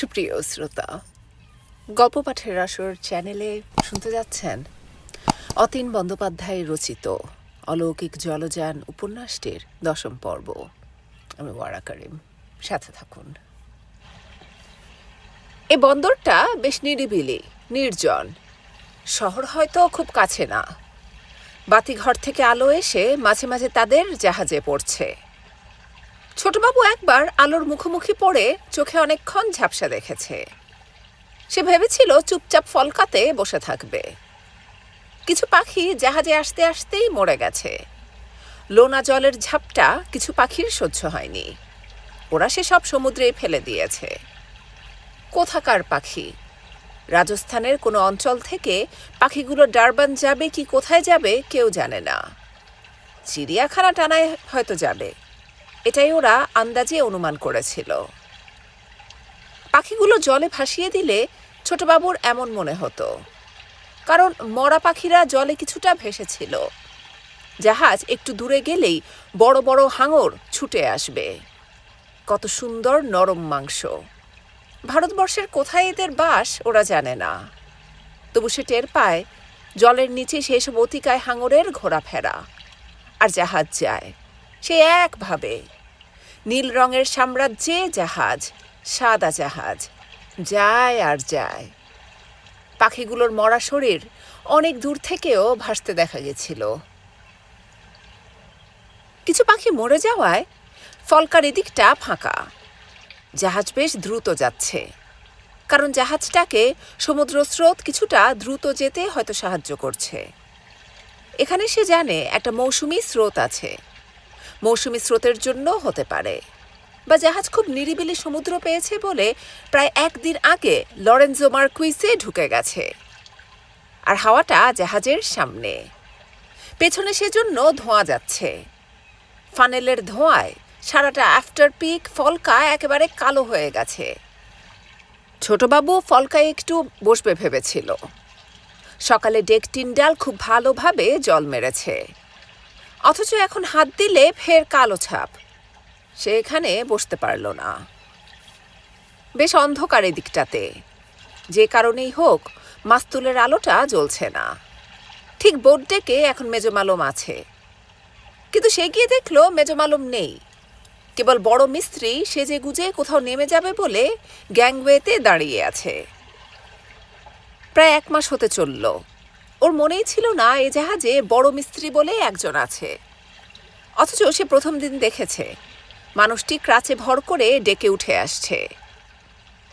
সুপ্রিয় শ্রোতা, গল্প পাঠের আসর চ্যানেলে শুনতে যাচ্ছেন অতীন বন্দ্যোপাধ্যায় রচিত অলৌকিক জলযান উপন্যাসটির দশম পর্ব। আমি ওয়ারা করিম, সাথে থাকুন। এই বন্দরটা বেশ নিরিবিলি, নির্জন। শহর হয়তো খুব কাছে না। বাতিঘর থেকে আলো এসে মাঝে মাঝে তাদের জাহাজে পড়ছে। ছোটবাবু একবার আলোর মুখোমুখি পড়ে চোখে অনেকক্ষণ ঝাপসা দেখেছে। সে ভেবেছিল চুপচাপ ফলকাতে বসে থাকবে। কিছু পাখি জাহাজে আসতে আসতেই মরে গেছে। লোনা জলের ঝাপটা কিছু পাখির সহ্য হয়নি। ওরা সেসব সমুদ্রে ফেলে দিয়েছে। কোথাকার পাখি? রাজস্থানের কোনো অঞ্চল থেকে পাখিগুলো ডারবান যাবে কি কোথায় যাবে কেউ জানে না। চিড়িয়াখানা টানায় হয়তো যাবে। এটাই ওরা আন্দাজে অনুমান করেছিল। পাখিগুলো জলে ভাসিয়ে দিলে ছোটবাবুর এমন মনে হতো। কারণ মরা পাখিরা জলে কিছুটা ভেসেছিল। জাহাজ একটু দূরে গেলেই বড় বড় হাঙর ছুটে আসবে। কত সুন্দর নরম মাংস। ভারতবর্ষের কোথায় এদের বাস ওরা জানে না। তবু সে টের পায়, জলের নিচে সেসব অতিকায় হাঙরের ঘোরাফেরা আর জাহাজ যায়। সে একভাবে। নীল রঙের সাম্রাজ্যে জাহাজ, সাদা জাহাজ, যায় আর যায়। পাখিগুলোর মরা শরীর অনেক দূর থেকেও ভাসতে দেখা গেছিল। কিছু পাখি মরে যাওয়ায় ফলকার এদিকটা ফাঁকা। জাহাজ বেশ দ্রুত যাচ্ছে। কারণ জাহাজটাকে সমুদ্র স্রোত কিছুটা দ্রুত যেতে হয়তো সাহায্য করছে। এখানে সে জানে একটা মৌসুমি স্রোত আছে। মৌসুমি স্রোতের জন্য হতে পারে। বা জাহাজ খুব নিরিবিলি সমুদ্র পেয়েছে বলে প্রায় একদিন আগে লরেন্সো মার্কুইসে ঢুকে গেছে। আর হাওয়াটা জাহাজের সামনে। পেছনে সেজন্য ধোঁয়া যাচ্ছে। ফানেলের ধোঁয়ায় সারাটা আফটার পিক ফলকা একেবারে কালো হয়ে গেছে। ছোটবাবু ফলকায় একটু বসবে ভেবেছিল। সকালে ডেক টিন্ডাল খুব ভালোভাবে জল মেরেছে। অথচ এখন হাত দিলে ফের কালো ছাপ। সে এখানে বসতে পারল না। বেশ অন্ধকার দিকটাতে যে কারণেই হোক, মাস্তুলের আলোটা জ্বলছে না। ঠিক বোর্ড ডেকে এখন মেজমালম আছে। কিন্তু সে গিয়ে দেখল মেজমালম নেই। কেবল বড় মিস্ত্রি সেজে গুজে কোথাও নেমে যাবে বলে গ্যাংওয়েতে দাঁড়িয়ে আছে। প্রায় এক মাস হতে চলল। ওর মনেই ছিল না এ জাহাজে বড় মিস্ত্রি বলে একজন আছে। অথচ সে প্রথম দিন দেখেছে, মানুষটি ক্রাচে ভর করে ডেকে উঠে আসছে।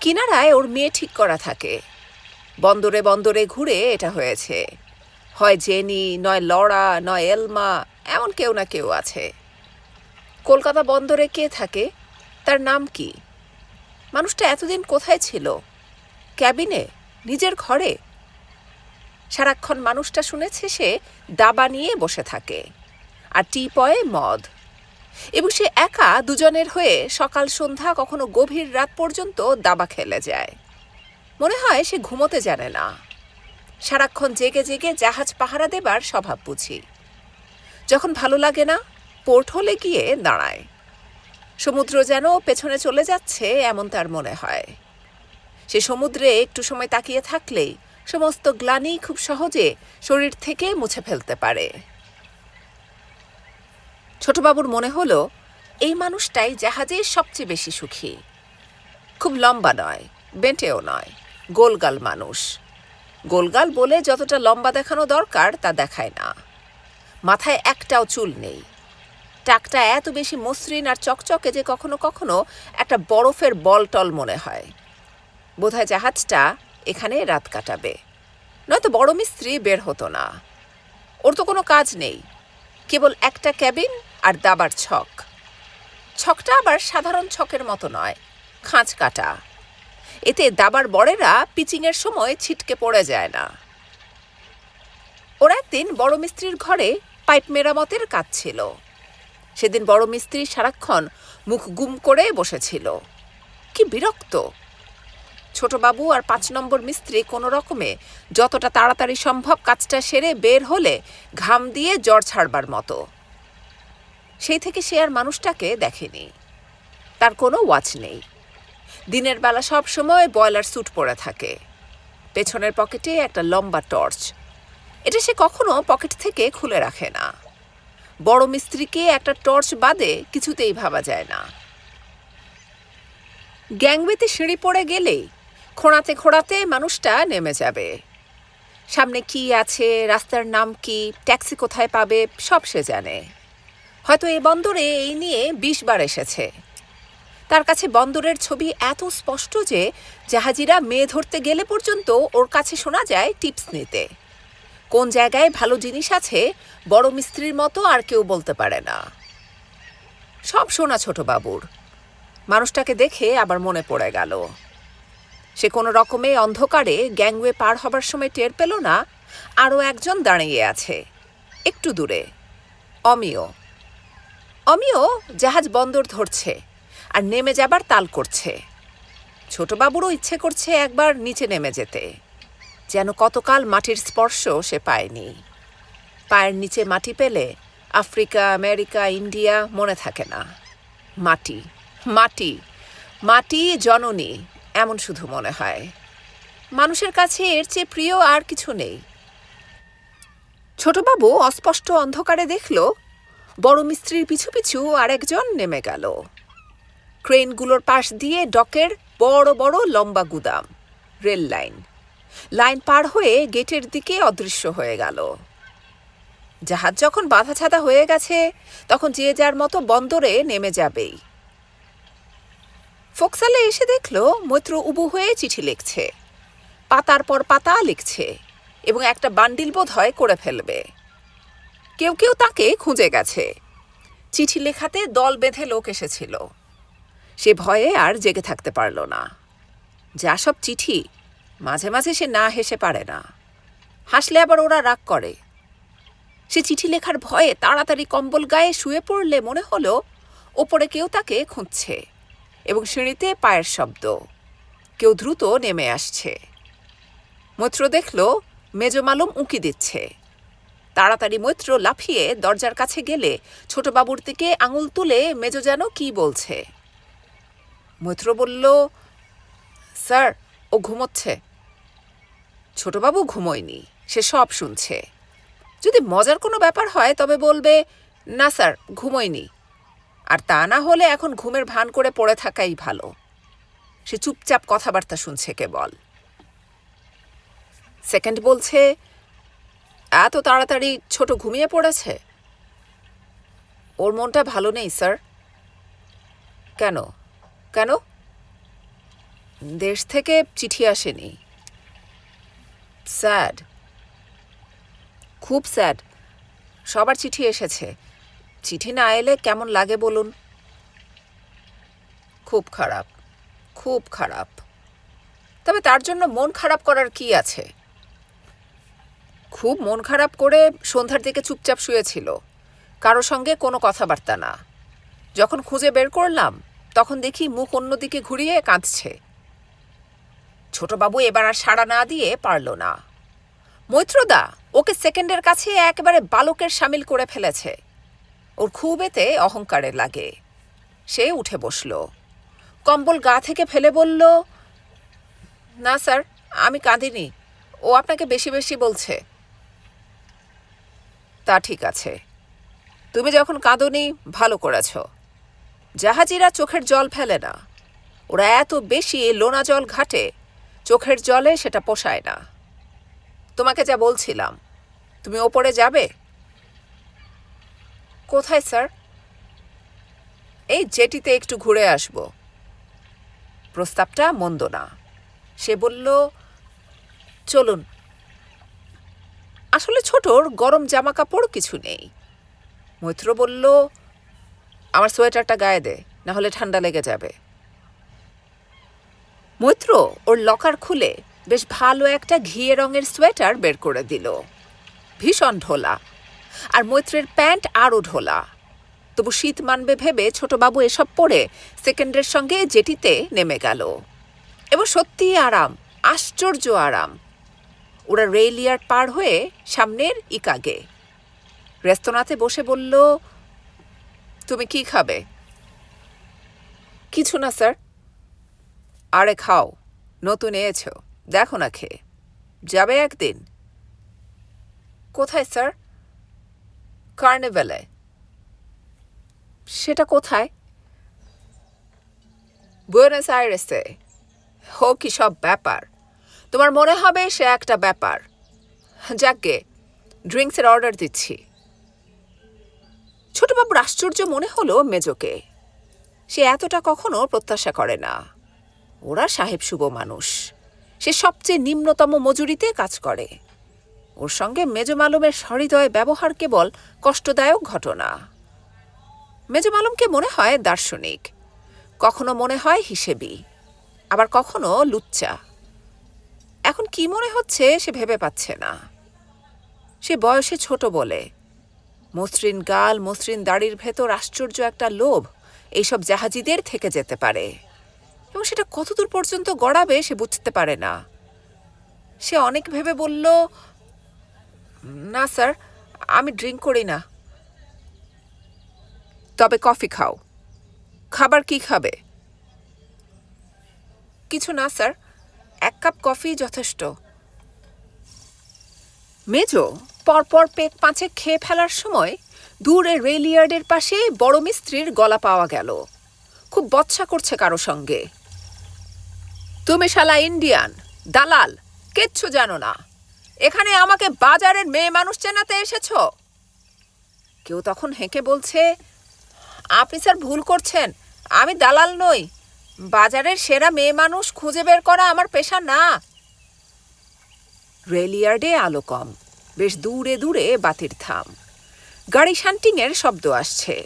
কিনারায় ওর মেয়ে ঠিক করা থাকে। বন্দরে বন্দরে ঘুরে এটা হয়েছে। হয় জেনি, নয় লড়া নয় এলমা, এমন কেউ না কেউ আছে। কলকাতা বন্দরে কে থাকে? তার নাম কি? মানুষটা এতদিন কোথায় ছিল? ক্যাবিনে? নিজের ঘরে? সারাক্ষণ মানুষটা শুনেছে সে দাবা নিয়ে বসে থাকে আর টিপয়ে মদ। এবং সে একা দুজনের হয়ে সকাল সন্ধ্যা কখনো গভীর রাত পর্যন্ত দাবা খেলে যায়। মনে হয় সে ঘুমোতে জানে না। সারাক্ষণ জেগে জেগে জাহাজ পাহারা দেবার স্বভাব বুঝি। যখন ভালো লাগে না, পোর্ট হলে গিয়ে দাঁড়ায়। সমুদ্র যেন পেছনে চলে যাচ্ছে, এমন তার মনে হয়। সে সমুদ্রে একটু সময় তাকিয়ে থাকলেই সমস্ত গ্লানি খুব সহজে শরীর থেকে মুছে ফেলতে পারে। ছোটবাবুর মনে হলো, এই মানুষটাই জাহাজে সবচেয়ে বেশি সুখী। খুব লম্বা নয়, বেঁটেও নয়, গোলগাল মানুষ। গোলগাল বলে যতটা লম্বা দেখানো দরকার তা দেখায় না। মাথায় একটাও চুল নেই। টাকটা এত বেশি মসৃণ আর চকচকে যে কখনো কখনো একটা বরফের বল টল মনে হয়। বোধহয় জাহাজটা এখানে রাত কাটাবে। নয়তো বড় মিস্ত্রি বের হতো না। ওর তো কোনো কাজ নেই। কেবল একটা ক্যাবিন আর দাবার ছক। ছকটা আবার সাধারণ ছকের মতো নয় খাঁচ কাটা। এতে দাবার বড়েরা পিচিংয়ের সময় ছিটকে পড়ে যায় না। ওরা একদিন বড় মিস্ত্রির ঘরে পাইপ মেরামতের কাজ ছিল। সেদিন বড় মিস্ত্রি সারাক্ষণ মুখ গুম করে বসেছিল। কি বিরক্ত! ছোটবাবু আর পাঁচ নম্বর মিস্ত্রি কোনো রকমে যতটা তাড়াতাড়ি সম্ভব কাজটা সেরে বের হলে ঘাম দিয়ে জ্বর ছাড়বার মতো। সেই থেকে সে আর মানুষটাকে দেখেনি। তার কোনো ওয়াচ নেই। দিনের বেলা সব সময় বয়লার স্যুট পরে থাকে। পেছনের পকেটে একটা লম্বা টর্চ। এটা সে কখনো পকেট থেকে খুলে রাখে না। বড় মিস্ত্রিকে একটা টর্চ বাদে কিছুতেই ভাবা যায় না। গ্যাংওয়েতে সিঁড়ি পড়ে গেলেই খোঁড়াতে খোঁড়াতে মানুষটা নেমে যাবে। সামনে কি আছে, রাস্তার নাম কি, ট্যাক্সি কোথায় পাবে, সব সে জানে। হয়তো এই বন্দরে এই নিয়ে বিশ বার এসেছে। তার কাছে বন্দরের ছবি এত স্পষ্ট যে জাহাজিরা মেয়ে ধরতে গেলে পর্যন্ত ওর কাছে শোনা যায় টিপস নিতে। কোন জায়গায় ভালো জিনিস আছে, বড় মিস্ত্রির মতো আর কেউ বলতে পারে না। সব শোনা ছোট বাবুর। মানুষটাকে দেখে আবার মনে পড়ে গেল। সে কোনো রকমে অন্ধকারে গ্যাংওয়ে পার হবার সময় টের পেল না, আরও একজন দাঁড়িয়ে আছে। একটু দূরে। অমিয়। অমিয় জাহাজ বন্দর ধরছে আর নেমে যাবার তাল করছে। ছোটবাবুরও ইচ্ছে করছে একবার নিচে নেমে যেতে। যেন কতকাল মাটির স্পর্শ সে পায়নি। পায়ের নিচে মাটি পেলে আফ্রিকা, আমেরিকা, ইন্ডিয়া মনে থাকে না। মাটি মাটি মাটি জননী। এমন শুধু মনে হয়। মানুষের কাছে এর চেয়ে প্রিয় আর কিছু নেই। ছোটবাবু অস্পষ্ট অন্ধকারে দেখল, বড় মিস্ত্রির পিছু পিছু আরেকজন নেমে গেল। ক্রেনগুলোর পাশ দিয়ে ডকের বড় বড় লম্বা গুদাম, রেল লাইন। লাইন পার হয়ে গেটের দিকে অদৃশ্য হয়ে গেল। জাহাজ যখন বাধা ছাদা হয়ে গেছে, তখন যে যার মতো বন্দরে নেমে যাবেই। ফোকসালে এসে দেখল মৈত্র উবু হয়ে চিঠি লিখছে। পাতার পর পাতা লিখছে এবং একটা বান্ডিল বোধ হয় করে ফেলবে। কেউ কেউ তাকে খুঁজে গেছে। চিঠি লেখাতে দল বেঁধে লোক এসেছিল। সে ভয়ে আর জেগে থাকতে পারল না। যা সব চিঠি, মাঝে মাঝে সে না হেসে পারে না। হাসলে আবার ওরা রাগ করে। সে চিঠি লেখার ভয়ে তাড়াতাড়ি কম্বল গায়ে শুয়ে পড়লে মনে হলো ওপরে কেউ তাকে খুঁজছে। এবং সিঁড়িতে পায়ের শব্দ। কেউ দ্রুত নেমে আসছে। মৈত্র দেখল মেজমালুম উঁকি দিচ্ছে। তাড়াতাড়ি মৈত্র লাফিয়ে দরজার কাছে গেলে ছোটবাবুর দিকে আঙুল তুলে মেজ যেন কি বলছে। মৈত্র বলল, স্যার, ও ঘুমোচ্ছে। ছোটবাবু ঘুমোয়নি, সে সব শুনছে। যদি মজার কোনো ব্যাপার হয়, তবে বলবে, না স্যার, ঘুমোয়নি। আর তা না হলে এখন ঘুমের ভান করে পড়ে থাকাই ভালো। সে চুপচাপ কথাবার্তা শুনছে কেবল। সেকেন্ড বলছে, এত তাড়াতাড়ি ছোট ঘুমিয়ে পড়েছে? ওর মনটা ভালো নেই, স্যার। কেন? কেন? দেশ থেকে চিঠি আসেনি। স্যাড। খুব স্যাড। সবার চিঠি এসেছে। চিঠি না এলে কেমন লাগে বলুন? খুব খারাপ খুব খারাপ। তবে তার জন্য মন খারাপ করার কি আছে? খুব মন খারাপ করে সন্ধ্যার দিকে চুপচাপ শুয়েছিল। কারও সঙ্গে কোনো কথাবার্তা না। যখন খুঁজে বের করলাম, তখন দেখি মুখ অন্যদিকে ঘুরিয়ে কাঁদছে। ছোটবাবু এবার আর সাড়া না দিয়ে পারল না। মৈত্রদা, ওকে সেকেন্ডের কাছে একেবারে বালকের সামিল করে ফেলেছে। ওর খুব এতে অহংকারের লাগে। সে উঠে বসল। কম্বল গা থেকে ফেলে বলল, না, স্যার, আমি কাঁদিনি। ও আপনাকে বেশি বেশি বলছে। তা ঠিক আছে। তুমি যখন কাঁদনি, ভালো করেছ। জাহাজিরা চোখের জল ফেলে না। ওরা এত বেশি লোনা জল ঘাটে, চোখের জলে সেটা পোষায় না। তোমাকে যা বলছিলাম, তুমি ওপরে যাবে? কোথায়, স্যার? এই জেটিতে একটু ঘুরে আসব। প্রস্তাবটা মন্দ না। সে বলল, চলুন। আসলে ছোটর গরম জামা কাপড় কিছু নেই। মৈত্র বলল, আমার সোয়েটারটা গায়ে দে, না হলে ঠান্ডা লেগে যাবে। মৈত্র ওর লকার খুলে বেশ ভালো একটা ঘিয়ে রঙের সোয়েটার বের করে দিল। ভীষণ ঢোলা। আর মৈত্রের প্যান্ট আরও ঢোলা। তবু শীত মানবে ভেবে ছোটবাবু এসব পরে সেকেন্ডের সঙ্গে জেটিতে নেমে গেল। এবং সত্যিই আরাম, আশ্চর্য আরাম। ওরা রেইলিয়ার পার হয়ে সামনের ইকাগে। রেস্তোরাঁতে বসে বলল, তুমি কি খাবে? কিছু না, স্যার। আরে খাও, নতুন এয়েছো দেখো না খেয়ে। যাবে একদিন? কোথায়, স্যার? কার্নিভেলে। সেটা কোথায়? বুয়েনাস আইরেসে। হোক কি সব ব্যাপার? তোমার মনে হবে সে একটা ব্যাপার। যাকগে ড্রিঙ্কসের অর্ডার দিচ্ছি। ছোটবাবুর আশ্চর্য মনে হলো মেজোকে। সে এতটা কখনো প্রত্যাশা করে না। ওরা সাহেব শুভ মানুষ। সে সবচেয়ে নিম্নতম মজুরিতে কাজ করে। ওর সঙ্গে মেজ মালুমের সহৃদয় ব্যবহার কেবল কষ্টদায়ক ঘটনা। মেজ মালুমকে মনে হয় দার্শনিক, কখনো মনে হয় হিসেবি, আবার কখনো লুচ্চা। এখন কি মনে হচ্ছে সে ভেবে পাচ্ছে না। সে বয়সে ছোট বলে, মসৃণ গাল, মসৃণ দাড়ির ভেতর আশ্চর্য একটা লোভ, এইসব জাহাজিদের থেকে যেতে পারে। এবং সেটা কতদূর পর্যন্ত গড়াবে সে বুঝতে পারে না। সে অনেক ভেবে বলল না, স্যার, আমি ড্রিঙ্ক করি না। তবে কফি খাও। খাবার কি খাবে? কিছু না, স্যার, এক কাপ কফি যথেষ্ট। মেজো, পরপর পেট পাঁচে খেয়ে ফেলার সময় দূরে রেলিয়ার্ডের পাশে বড় মিস্ত্রির গলা পাওয়া গেল। খুব বচ্ছা করছে কারও সঙ্গে। তুমি শালা ইন্ডিয়ান, দালাল, কিচ্ছু জানো না। এখানে আমাকে বাজারের মেয়ে মানুষ চেনাতে এসেছ? কেউ তখন হেঁকে বলছে, আপনি স্যার ভুল করছেন, আমি দালাল নই। বাজারের সেরা মেয়ে মানুষ খুঁজে বের করা আমার পেশা না। রেলিয়ার্ডে আলো কম, বেশ দূরে দূরে বাতির থাম। গাড়ি শান্টিংয়ের শব্দ আসছে।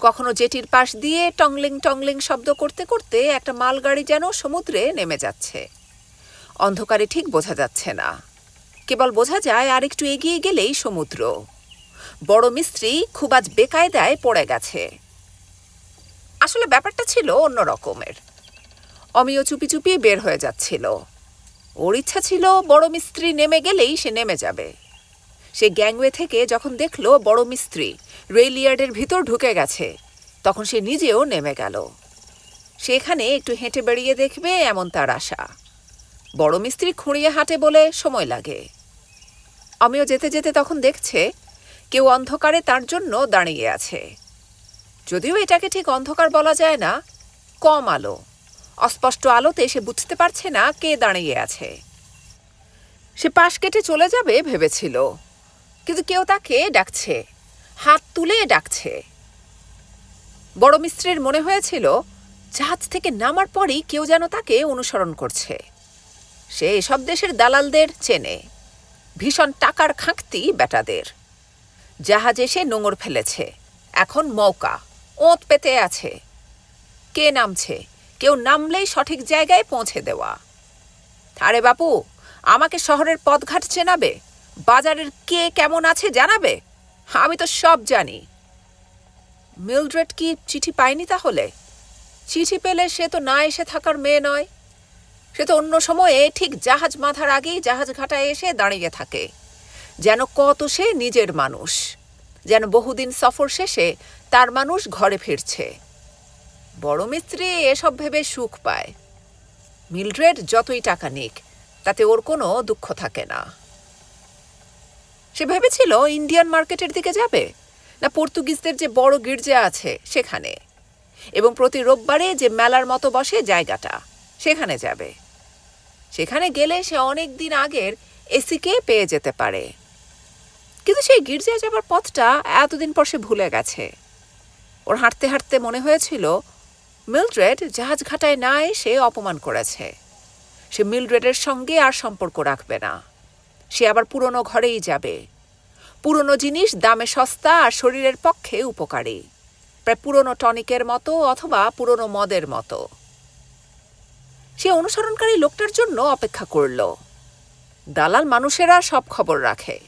কখনো জেটির পাশ দিয়ে টংলিং টংলিং শব্দ করতে করতে একটা মালগাড়ি যেন সমুদ্রে নেমে যাচ্ছে। অন্ধকারে ঠিক বোঝা যাচ্ছে না। কেবল বোঝা যায় আর একটু এগিয়ে গেলেই সমুদ্র। বড় মিস্ত্রি খুব আজ বেকায়দায় পড়ে গেছে। আসলে ব্যাপারটা ছিল অন্য রকমের। অমিয় চুপি চুপি বের হয়ে যাচ্ছিল। ওর ইচ্ছা ছিল বড় মিস্ত্রি নেমে গেলেই সে নেমে যাবে। সে গ্যাংওয়ে থেকে যখন দেখল বড় মিস্ত্রি রেলিয়ার্ডের ভিতর ঢুকে গেছে, তখন সে নিজেও নেমে গেল। সেখানে একটু হেঁটে বেরিয়ে দেখবে এমন তার আশা। বড় মিস্ত্রি খুঁড়িয়ে হাঁটে বলে সময় লাগে। আমিও যেতে যেতে তখন দেখছে কেউ অন্ধকারে তার জন্য দাঁড়িয়ে আছে। যদিও এটাকে ঠিক অন্ধকার বলা যায় না, কম আলো। অস্পষ্ট আলোতে সে বুঝতে পারছে না কে দাঁড়িয়ে আছে। সে পাশ কেটে চলে যাবে ভেবেছিল, কিন্তু কেউ তাকে ডাকছে, হাত তুলে ডাকছে। বড় মিস্ত্রির মনে হয়েছিল, জাহাজ থেকে নামার পরই কেউ যেন তাকে অনুসরণ করছে। সে এসব দেশের দালালদের চেনে। ভীষণ টাকার খাঁকতি বেটাদের। জাহাজ এসে নোঙর ফেলেছে। এখন মৌকা, ওঁত পেতে আছে। কে নামছে? কেউ নামলেই সঠিক জায়গায় পৌঁছে দেওয়া। আরে বাপু, আমাকে শহরের পথঘাট চেনাবে? বাজারের কে কেমন আছে জানাবে? আমি তো সব জানি। মিলড্রেড কি চিঠি পায়নি তাহলে? চিঠি পেলে সে তো না এসে থাকার মেয়ে নয়। সে তো অন্য সময়ে ঠিক জাহাজ মাথার আগেই জাহাজ ঘাটায় এসে দাঁড়িয়ে থাকে। যেন কত সে নিজের মানুষ। যেন বহুদিন সফর শেষে তার মানুষ ঘরে ফিরছে। বড় মিস্ত্রি এসব ভেবে সুখ পায়। মিলড্রেড যতই টাকা নিক, তাতে ওর কোনো দুঃখ থাকে না। সে ভেবেছিল ইন্ডিয়ান মার্কেটের দিকে যাবে? না পর্তুগিজদের যে বড় গির্জা আছে সেখানে? এবং প্রতি রোববারে যে মেলার মতো বসে জায়গাটা। সেখানে যাবে। সেখানে গেলে সে অনেক দিন আগের এসিকে পেয়ে যেতে পারে। কিন্তু সেই গির্জায় যাবার পথটা এতদিন পর সে ভুলে গেছে। ওর হাঁটতে হাঁটতে মনে হয়েছিল, মিলড্রেড জাহাজ ঘাটায় না এসে অপমান করেছে। সে মিলড্রেডের সঙ্গে আর সম্পর্ক রাখবে না। সে আবার পুরনো ঘরেই যাবে। পুরনো জিনিস দামে সস্তা আর শরীরের পক্ষে উপকারী। প্রায় পুরনো টনিকের মতো অথবা পুরনো মদের মতো। সে অনুসরণকারী লোকটার জন্য অপেক্ষা করল। দালাল মানুষেরা সব খবর রাখে।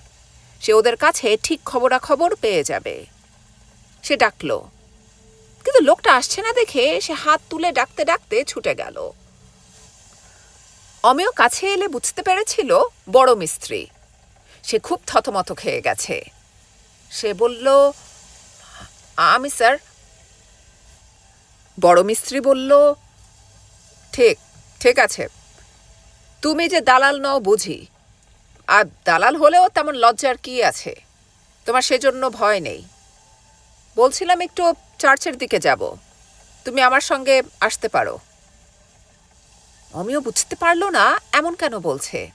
সে ওদের কাছে ঠিক খবরাখবর পেয়ে যাবে। সে ডাকল। কিন্তু লোকটা আসছে না দেখে সে হাত তুলে ডাকতে ডাকতে ছুটে গেল। অমেয় কাছে এলে বুঝতে পেরেছিল, বড় মিস্ত্রি। সে খুব থতমত খেয়ে গেছে। সে বলল, আমি, স্যার। বড় মিস্ত্রি বলল, ঠিক ঠিক আছে। তুমি যে দালাল নও বুঝি। আর দালাল হলেও তেমন লজ্জার কি আছে? তোমার সেজন্য ভয় নেই। বলছিলাম একটু চার্চের দিকে যাব। তুমি আমার সঙ্গে আসতে পারো। অমিও বুঝতে পারল না এমন কেন বলছে?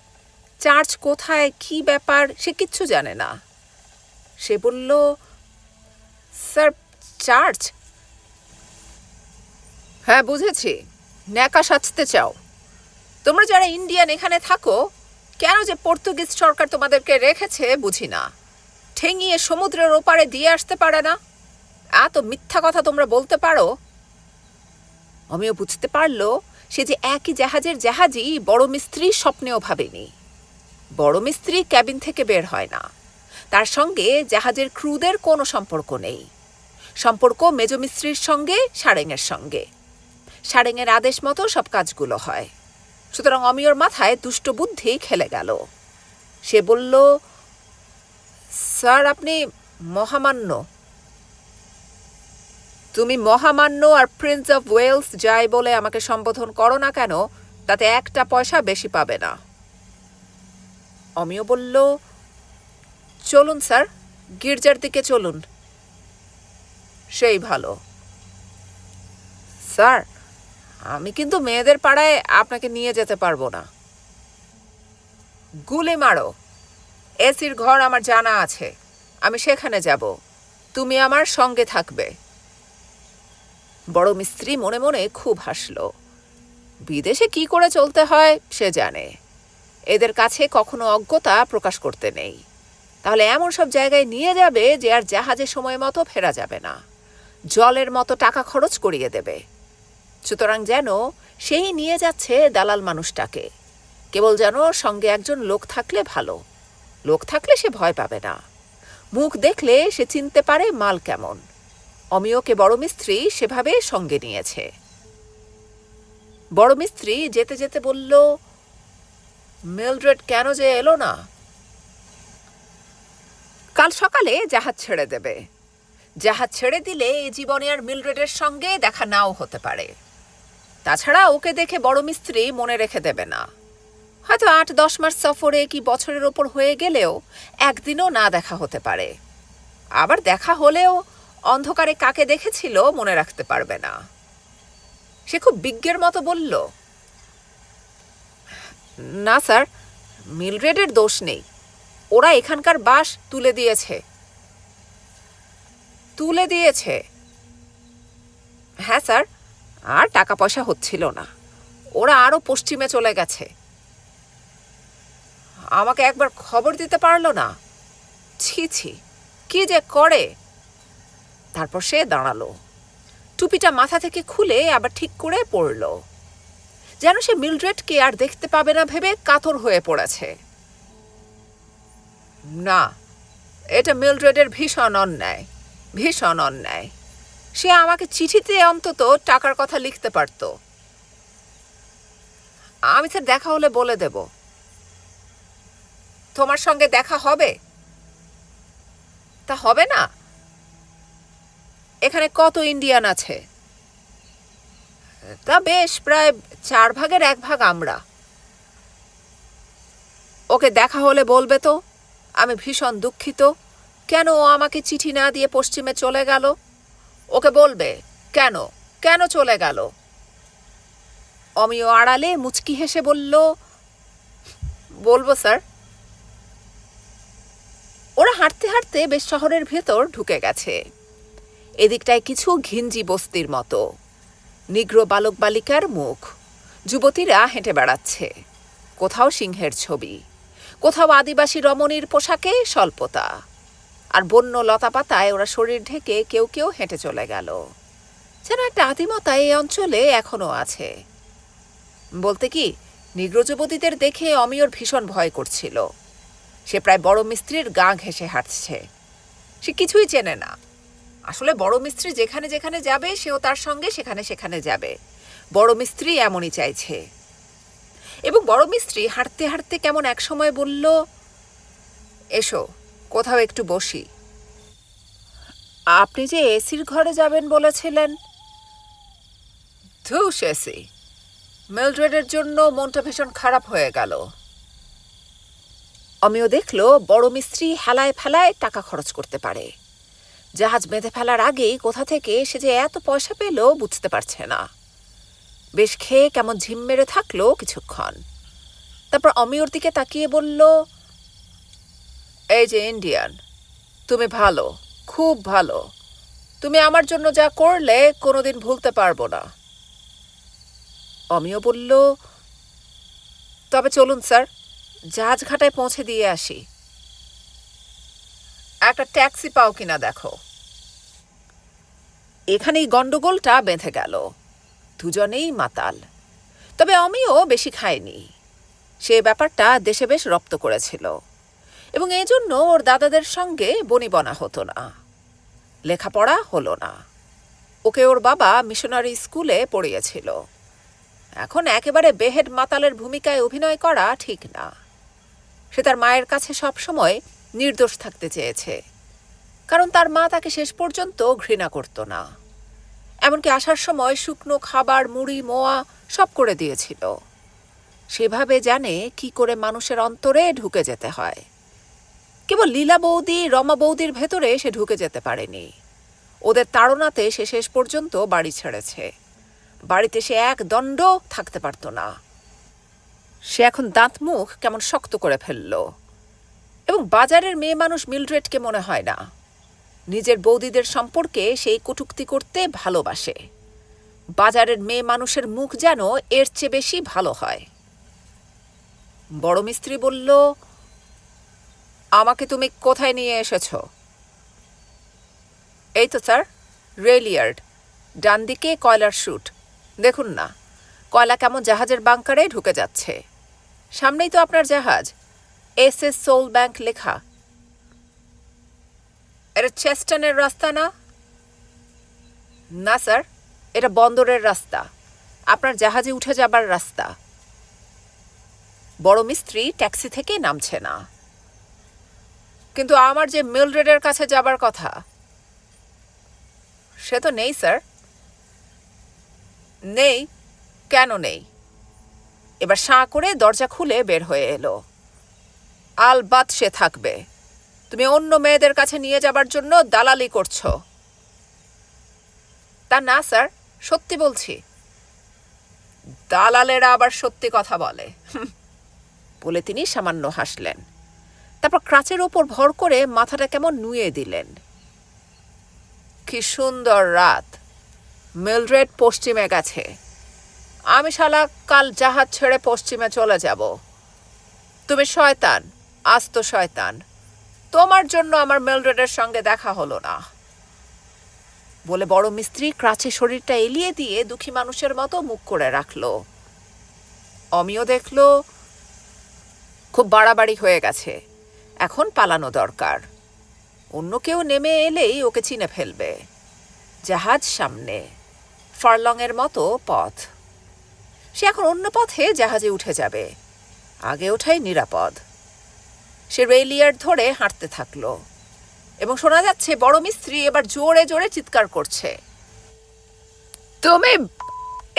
চার্চ কোথায়, কি ব্যাপার, সে কিচ্ছু জানে না। সে বলল, স্যার, চার্চ? হ্যাঁ বুঝেছি। ন্যাকা সাজতে চাও। তোমরা যারা ইন্ডিয়ান এখানে থাকো, কেন যে পর্তুগিজ সরকার তোমাদেরকে রেখেছে বুঝি না। ঠেঙিয়ে সমুদ্রের ওপারে দিয়ে আসতে পারে না। এত মিথ্যা কথা তোমরা বলতে পারো? অমিও বুঝতে পারল সে যে একই জাহাজের জাহাজই বড় মিস্ত্রি স্বপ্নেও ভাবেনি। বড় মিস্ত্রি ক্যাবিন থেকে বের হয় না। তার সঙ্গে জাহাজের ক্রুদের কোনো সম্পর্ক নেই। সম্পর্ক মেজ মিস্ত্রির সঙ্গে সারেংয়ের সঙ্গে। সারেঙের আদেশ মতো সব কাজগুলো হয়। সুতরাং অমিয়র মাথায় দুষ্ট বুদ্ধি খেলে গেল। সে বলল, স্যার, আপনি মহামান্য। তুমি মহামান্য আর প্রিন্স অফ ওয়েলস যাই বলে আমাকে সম্বোধন করো না কেন, তাতে একটা পয়সা বেশি পাবে না। অমিয় বলল, চলুন, স্যার, গির্জার দিকে চলুন। সেই ভালো। স্যার আমি কিন্তু মেয়েদের পাড়ায় আপনাকে নিয়ে যেতে পারব না। গুলি মারো। এসির ঘর আমার জানা আছে। আমি সেখানে যাব। তুমি আমার সঙ্গে থাকবে। বড় মিস্ত্রি মনে মনে খুব হাসল। বিদেশে কি করে চলতে হয় সে জানে। এদের কাছে কখনো অজ্ঞতা প্রকাশ করতে নেই। তাহলে এমন সব জায়গায় নিয়ে যাবে যে আর জাহাজে সময় মতো ফেরা যাবে না। জলের মতো টাকা খরচ করিয়ে দেবে। সুতরাং যেন সেই নিয়ে যাচ্ছে দালাল মানুষটাকে। কেবল যেন সঙ্গে একজন লোক থাকলে ভালো। লোক থাকলে সে ভয় পাবে না। মুখ দেখলে সে চিনতে পারে মাল কেমন। অমিয়কে বড় মিস্ত্রি সেভাবে সঙ্গে নিয়েছে। বড় মিস্ত্রি যেতে যেতে বলল, মিলড্রেড কেন যে এলো না? কাল সকালে জাহাজ ছেড়ে দেবে। জাহাজ ছেড়ে দিলে এ জীবনে আর মিলড্রেডের সঙ্গে দেখা নাও হতে পারে। তাছাড়া ওকে দেখে বড় মিস্ত্রি মনে রেখে দেবে না। হয়তো আট দশ মাস সফরে কি বছরের ওপর হয়ে গেলেও একদিনও না দেখা হতে পারে। আবার দেখা হলেও অন্ধকারে কাকে দেখেছিল মনে রাখতে পারবে না। সে খুব বিজ্ঞের মতো বলল, না, স্যার, মিলরেডের দোষ নেই। ওরা এখানকার বাস তুলে দিয়েছে। তুলে দিয়েছে? হ্যাঁ স্যার আর টাকা পয়সা হচ্ছিল না। ওরা আরও পশ্চিমে চলে গেছে। আমাকে একবার খবর দিতে পারল না? ছি ছি, কি যে করে? তারপর সে দাঁড়াল। টুপিটা মাথা থেকে খুলে আবার ঠিক করে পড়ল যেন সে মিলড্রেডকে আর দেখতে পাবে না ভেবে কাতর হয়ে পড়েছে। না, এটা মিলড্রেডের ভীষণ অন্যায় ভীষণ অন্যায়। সে আমাকে চিঠিতে অন্তত টাকার কথা লিখতে পারত। আমি স্যার দেখা হলে বলে দেব। তোমার সঙ্গে দেখা হবে? তা হবে না। এখানে কত ইন্ডিয়ান আছে? তা বেশ, প্রায় চার ভাগের এক ভাগ আমরা। ওকে দেখা হলে বলবে তো, আমি ভীষণ দুঃখিত। কেন ও আমাকে চিঠি না দিয়ে পশ্চিমে চলে গেল? ওকে বলবে, কেন? কেন চলে গেল? অমিয় আড়ালে মুচকি হেসে বলল, বলব, স্যার। ওরা হাঁটতে হাঁটতে বেশ শহরের ভেতর ঢুকে গেছে। এদিকটায় কিছু ঘিঞ্জি বস্তির মতো। নিগ্র বালক বালিকার মুখ। যুবতীরা হেঁটে বেড়াচ্ছে। কোথাও সিংহের ছবি। কোথাও আদিবাসী রমণীর পোশাকে স্বল্পতা। আর বন্য লতাপাতায় ওরা শরীর ঢেকে কেউ কেউ হেঁটে চলে গেল। যেন একটা আদিমতা এই অঞ্চলে এখনও আছে। বলতে কি, নিগ্র যুবতীদের দেখে অমিয়র ভীষণ ভয় করছিল। সে প্রায় বড় মিস্ত্রির গা ঘেঁষে হাঁটছে। সে কিছুই চেনে না। আসলে বড় মিস্ত্রি যেখানে যেখানে যাবে, সেও তার সঙ্গে সেখানে সেখানে যাবে। বড় মিস্ত্রি এমনই চাইছে। এবং বড় মিস্ত্রি হাঁটতে হাঁটতে কেমন এক সময় বলল, এসো কোথাও একটু বসি। আপনি যে এসির ঘরে যাবেন বলেছিলেন। ধুস এসি। মেলড্রেডের জন্য মনটা ভীষণ খারাপ হয়ে গেল। অমিও দেখল বড় মিস্ত্রি হেলায় ফেলায় টাকা খরচ করতে পারে। জাহাজ বেঁধে ফেলার আগেই কোথা থেকে সে যে এত পয়সা পেল বুঝতে পারছে না। বেশ খেয়ে কেমন ঝিম মেরে থাকল কিছুক্ষণ। তারপর অমিয়র দিকে তাকিয়ে বলল এই যে ইন্ডিয়ান, তুমি ভালো, খুব ভালো। তুমি আমার জন্য যা করলে কোনোদিন ভুলতে পারব না। অমিয় বলল, তবে চলুন স্যার, জাহাজ ঘাটায় পৌঁছে দিয়ে আসি। একটা ট্যাক্সি পাও কিনা দেখো। এখানেই গন্ডগোলটা বেঁধে গেল। দুজনেই মাতাল। তবে অমিও বেশি খায়নি। সে ব্যাপারটা দেশে বেশ রপ্ত করেছিল। এবং এজন্য ওর দাদাদের সঙ্গে বনিবনা হতো না। লেখাপড়া হলো না। ওকে ওর বাবা মিশনারি স্কুলে পড়িয়েছিল। এখন একেবারে বেহেড মাতালের ভূমিকায় অভিনয় করা ঠিক না। সে তার মায়ের কাছে সবসময় নির্দোষ থাকতে চেয়েছে। কারণ তার মা তাকে শেষ পর্যন্ত ঘৃণা করত না। এমনকি আসার সময় শুকনো খাবার, মুড়ি, মোয়া সব করে দিয়েছিল। সেভাবে জানে কি করে মানুষের অন্তরে ঢুকে যেতে হয়। কেবল লীলা বৌদি, রমা বৌদির ভেতরে সে ঢুকে যেতে পারেনি। ওদের তাড়নাতে সে শেষ পর্যন্ত বাড়ি ছেড়েছে। বাড়িতে সে এক দণ্ড থাকতে পারত না। সে এখন দাঁত মুখ কেমন শক্ত করে ফেলল। এবং বাজারের মেয়ে মানুষ মিলড্রেডকে মনে হয় না। নিজের বৌদিদের সম্পর্কে সেই কটুক্তি করতে ভালোবাসে। বাজারের মেয়ে মানুষের মুখ যেন এর চেয়ে বেশি ভালো হয়। বড় মিস্ত্রি বলল আমাকে তুমি কোথায় নিয়ে এসেছ? এই তো, স্যার রেলিয়ার্ড ডান দিকে কয়লার শুট। দেখুন না, কয়লা কেমন জাহাজের বাংকারে ঢুকে যাচ্ছে। সামনেই তো আপনার জাহাজ। এস এস সোল ব্যাংক লেখা। এটা চেস্টনের রাস্তা না? না, স্যার, এটা বন্দরের রাস্তা। আপনার জাহাজে উঠে যাবার রাস্তা। বড় মিস্ত্রি ট্যাক্সি থেকে নামছে না। কিন্তু আমার যে মিলরেডের কাছে যাবার কথা, সে তো নেই, স্যার। নেই? কেন নেই? এবার সাঁ করে দরজা খুলে বের হয়ে এলো। আলবাত সে থাকবে। তুমি অন্য মেয়েদের কাছে নিয়ে যাবার জন্য দালালি করছ। তা না, স্যার, সত্যি বলছি। দালালেরা আবার সত্যি কথা বলে। বলে তিনি সামান্য হাসলেন। তারপর ক্রাচের ওপর ভর করে মাথাটা কেমন নুয়ে দিলেন। কি সুন্দর রাত। মিলড্রেড পশ্চিমে গেছে। আমি শালা কাল জাহাজ ছেড়ে পশ্চিমে চলে যাব। তুমি শয়তান আস্ত শয়তান। তোমার জন্য আমার মিলড্রেডের সঙ্গে দেখা হলো না। বলে বড় মিস্ত্রি ক্রাচে শরীরটা এলিয়ে দিয়ে দুঃখী মানুষের মতো মুখ করে রাখল। অমিও দেখল, খুব বাড়াবাড়ি হয়ে গেছে। এখন পালানো দরকার। অন্য কেউ নেমে এলেই ওকে চিনে ফেলবে। জাহাজ সামনে। ফারলংয়ের মতো পথ। সে এখন অন্য পথে জাহাজে উঠে যাবে। আগে ওঠাই নিরাপদ। সে রেলিয়ার ধরে হাঁটতে থাকল। এবং শোনা যাচ্ছে বড় মিস্ত্রি এবার জোরে জোরে চিৎকার করছে। তুমি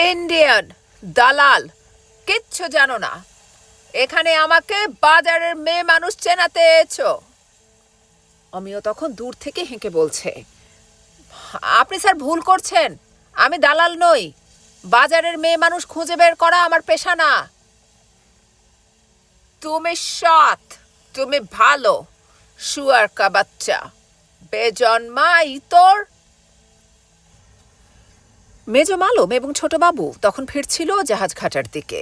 ইন্ডিয়ান, দালাল, কিচ্ছু জানো না। এখানে আমাকে বাজারের মেয়ে মানুষ চেনাতে এছো অমিও তখন দূর থেকে হেঁকে বলছে, আপনি স্যার ভুল করছেন, আমি দালাল নই, বাজারের মেয়ে মানুষ খুঁজে বের করা আমার পেশা না। তুমি সৎ, তুমি ভালো শুয়ার কা বাচ্চা বেজন্মাই তোর মেজ মালম এবং ছোট বাবু তখন ফিরছিল জাহাজ ঘাটার দিকে।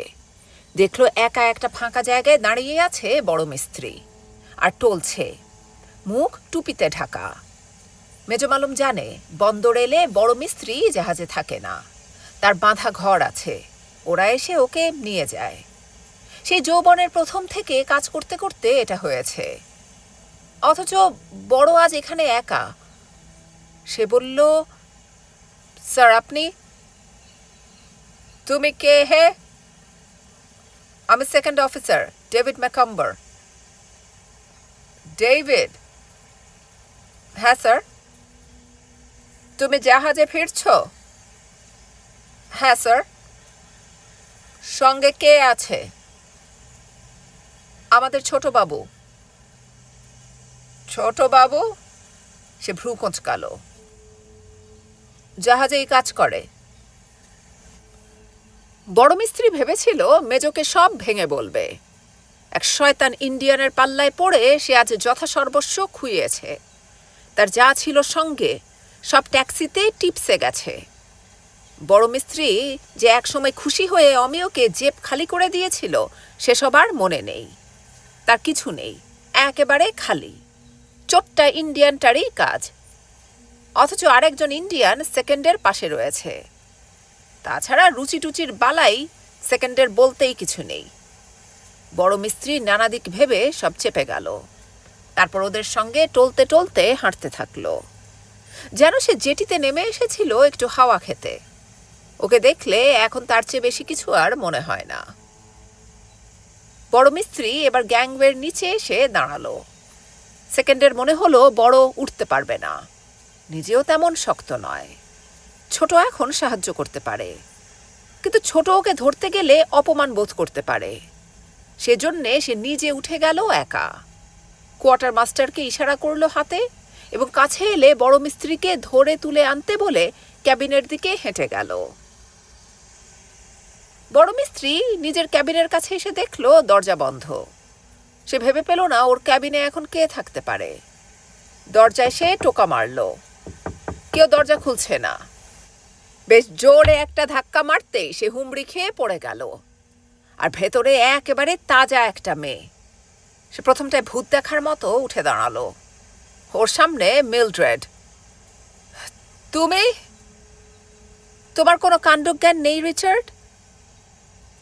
দেখল একা একটা ফাঁকা জায়গায় দাঁড়িয়ে আছে বড় মিস্ত্রি। আর টলছে। মুখ টুপিতে ঢাকা। মেজমালম জানে, বন্দর এলে বড় মিস্ত্রি জাহাজে থাকে না। তার বাঁধা ঘর আছে। ওরা এসে ওকে নিয়ে যায়। সেই যৌবনের প্রথম থেকে কাজ করতে করতে এটা হয়েছে। অথচ বড় আজ এখানে একা। সে বলল, স্যার, আপনি? তুমি কে হে? আমি second officer David Macomber David হ্যাঁ স্যার তুমি জাহাজে ফিরছ? হ্যাঁ স্যার সঙ্গে কে আছে? আমাদের ছোট বাবু। ছোট বাবু? সে ভ্রু কোঁচকালো জাহাজেই কাজ করে। বড় মিস্ত্রি ভেবেছিল মেজোকে সব ভেঙে বলবে। এক শয়তান ইন্ডিয়ানের পাল্লায় পড়ে সে আজ যথাসর্বস্ব খুইয়েছে। তার যা ছিল সঙ্গে, সব ট্যাক্সিতে টিপসে গেছে। বড় মিস্ত্রি যে একসময় খুশি হয়ে অমিয়কে জেব খালি করে দিয়েছিল সেসব আর মনে নেই। তার কিছু নেই, একেবারে খালি। চোট্টা ইন্ডিয়ানটারই কাজ। অথচ আরেকজন ইন্ডিয়ান সেকেন্ডের পাশে রয়েছে। তাছাড়া রুচি টুচির বালাই সেকেন্ডের বলতেই কিছু নেই। বড় মিস্ত্রি নানা দিক ভেবে সব চেপে গেল। তারপর ওদের সঙ্গে টলতে টলতে হাঁটতে থাকল। যেন সে জেটিতে নেমে এসেছিল একটু হাওয়া খেতে। ওকে দেখলে এখন তার চেয়ে বেশি কিছু আর মনে হয় না। বড় মিস্ত্রি এবার গ্যাংওয়ের নিচে এসে দাঁড়াল। সেকেন্ডের মনে হলো বড় উঠতে পারবে না। নিজেও তেমন শক্ত নয়। ছোট এখন সাহায্য করতে পারে। কিন্তু ছোট ওকে ধরতে গেলে অপমান বোধ করতে পারে। সেজন্যে সে নিজে উঠে গেল একা। কোয়ার্টার মাস্টারকে ইশারা করল হাতে এবং কাছে এলে বড় মিস্ত্রিকে ধরে তুলে আনতে বলে ক্যাবিনের দিকে হেঁটে গেল। বড় মিস্ত্রি নিজের ক্যাবিনের কাছে এসে দেখল দরজা বন্ধ। সে ভেবে পেল না ওর ক্যাবিনে এখন কে থাকতে পারে। দরজায় সে টোকা মারল। কেউ দরজা খুলছে না। বেশ জোরে একটা ধাক্কা মারতেই সে হুমড়ি খেয়ে পড়ে গেল। আর ভেতরে একেবারে তাজা একটা মেয়ে। সে প্রথমটায় ভূত দেখার মতো উঠে দাঁড়াল। ওর সামনে মিলড্রেড। তুমি? তোমার কোনো কাণ্ডজ্ঞান নেই, রিচার্ড?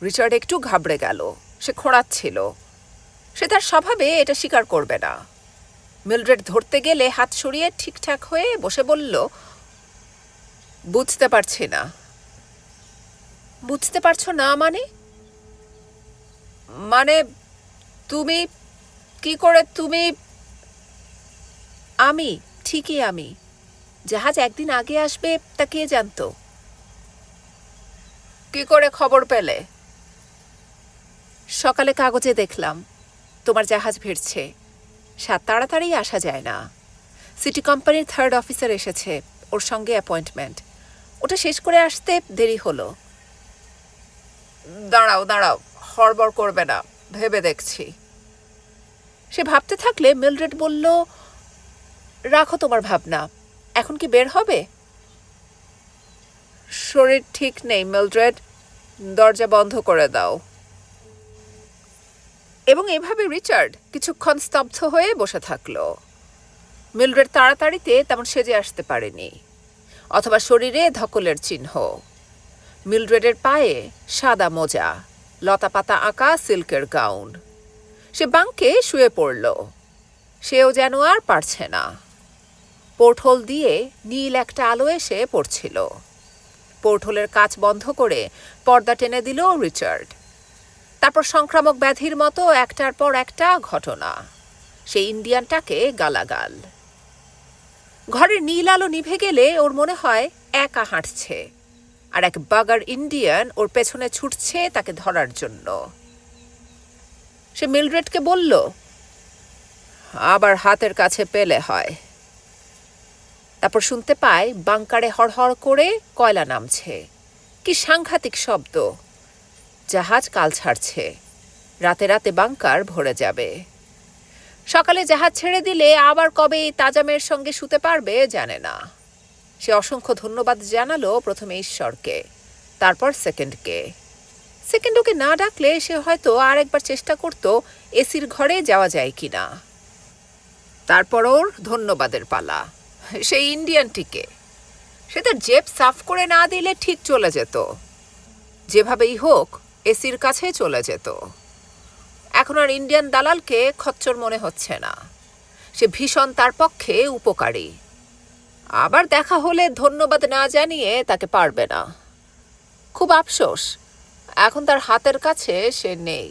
রিচার্ড একটু ঘাবড়ে গেল। সে খোঁড়াচ্ছিল। সে তার স্বভাবে এটা স্বীকার করবে না। মিলড্রেড ধরতে গেলে হাত সরিয়ে ঠিকঠাক হয়ে বসে বলল বুঝতে পারছি না। বুঝতে পারছ না মানে? মানে তুমি কি করে তুমি আমি? ঠিকই আমি। জাহাজ একদিন আগে আসবে, তা কে জানতো? কি করে খবর পেলে? সকালে কাগজে দেখলাম, তোমার জাহাজ ভিড়ছে। সাত তাড়াতাড়ি আসা যায় না। সিটি কোম্পানির থার্ড অফিসার এসেছে, ওর সঙ্গে অ্যাপয়েন্টমেন্ট। ওটা শেষ করে আসতে দেরি হলো। দাঁড়াও দাঁড়াও, হড়বড় করবে না, ভেবে দেখছি। সে ভাবতে থাকলে মিলরেড বলল, রাখো তোমার ভাবনা, এখন কি বের হবে? শরীর ঠিক নেই মিলড্রেড দরজা বন্ধ করে দাও। এবং এভাবে রিচার্ড কিছুক্ষণ স্তব্ধ হয়ে বসে থাকল। মিলড্রেড তাড়াতাড়িতে তেমন সেজে আসতে পারেনি। অথবা শরীরে ধকলের চিহ্ন। মিলড্রেডের পায়ে সাদা মোজা, লতাপাতা আঁকা সিল্কের গাউন। সে বাঙ্কে শুয়ে পড়ল। সেও যেন আর পারছে না। পোর্টহোল দিয়ে নীল একটা আলো এসে পড়ছিল। পোর্টহোলের কাজ বন্ধ করে পর্দা টেনে দিল রিচার্ড। তারপর সংক্রামক ব্যাধির মতো একটার পর একটা ঘটনা। সেই ইন্ডিয়ানটাকে গালাগাল। ঘরের নীল আলো নিভে গেলে ওর মনে হয় একা হাঁটছে। আর এক বাগার ইন্ডিয়ান ওর পেছনে ছুটছে তাকে ধরার জন্য। সে মিলড্রেডকে বলল, আবার হাতের কাছে পেলে হয়। তারপর শুনতে পায় বাংকারে হড়হড় করে কয়লা নামছে। কি সাংঘাতিক শব্দ। জাহাজ কাল ছাড়ছে। রাতে রাতে বাংকার ভরে যাবে। সকালে জাহাজ ছেড়ে দিলে আবার কবে তাজামের সঙ্গে শুতে পারবে জানে না। সে অসংখ্য ধন্যবাদ জানালো প্রথমে ঈশ্বরকে, তারপর সেকেন্ডকে। সেকেন্ড ওকে না ডাকলে সে হয়তো আর একবার চেষ্টা করত এসির ঘরে যাওয়া যায় কিনা। তারপর ওর ধন্যবাদের পালা, সেই ইন্ডিয়ানটিকে। সে তার জেব সাফ করে না দিলে ঠিক চলে যেত। যেভাবেই হোক, এসির কাছে চলে যেত। এখন আর ইন্ডিয়ান দালালকে খচ্চর মনে হচ্ছে না। সে ভীষণ তার পক্ষে উপকারী। আবার দেখা হলে ধন্যবাদ না জানিয়ে তাকে পারবে না। খুব আফসোস, এখন তার হাতের কাছে সে নেই।